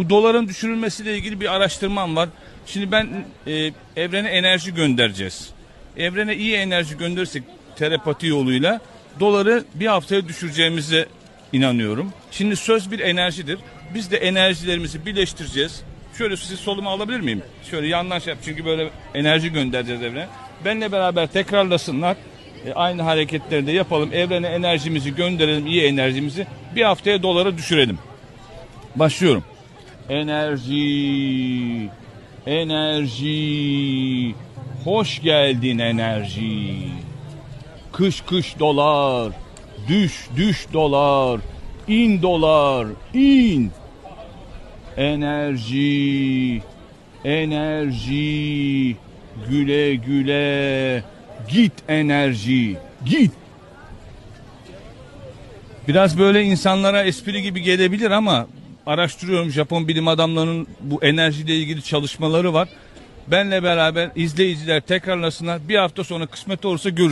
Bu doların düşürülmesiyle ilgili bir araştırmam var. Şimdi ben e, evrene enerji göndereceğiz. Evrene iyi enerji gönderirsek telepati yoluyla doları bir haftaya düşüreceğimize inanıyorum. Şimdi söz bir enerjidir. Biz de enerjilerimizi birleştireceğiz. Şöyle siz solumu alabilir miyim? Şöyle yandan şey yap çünkü böyle enerji göndereceğiz evrene. Benle beraber tekrarlasınlar. E, aynı hareketleri de yapalım. Evrene enerjimizi gönderelim, iyi enerjimizi. Bir haftaya doları düşürelim. Başlıyorum. Enerji, enerji, hoş geldin enerji. Kış kış dolar, düş düş dolar, in dolar, in. Enerji, enerji, güle güle, git enerji, git. Biraz böyle insanlara espri gibi gelebilir ama araştırıyorum Japon bilim adamlarının bu enerjiyle ilgili çalışmaları var. Benle beraber izleyiciler tekrarlasınlar. Bir hafta sonra kısmet olursa görüşürüz.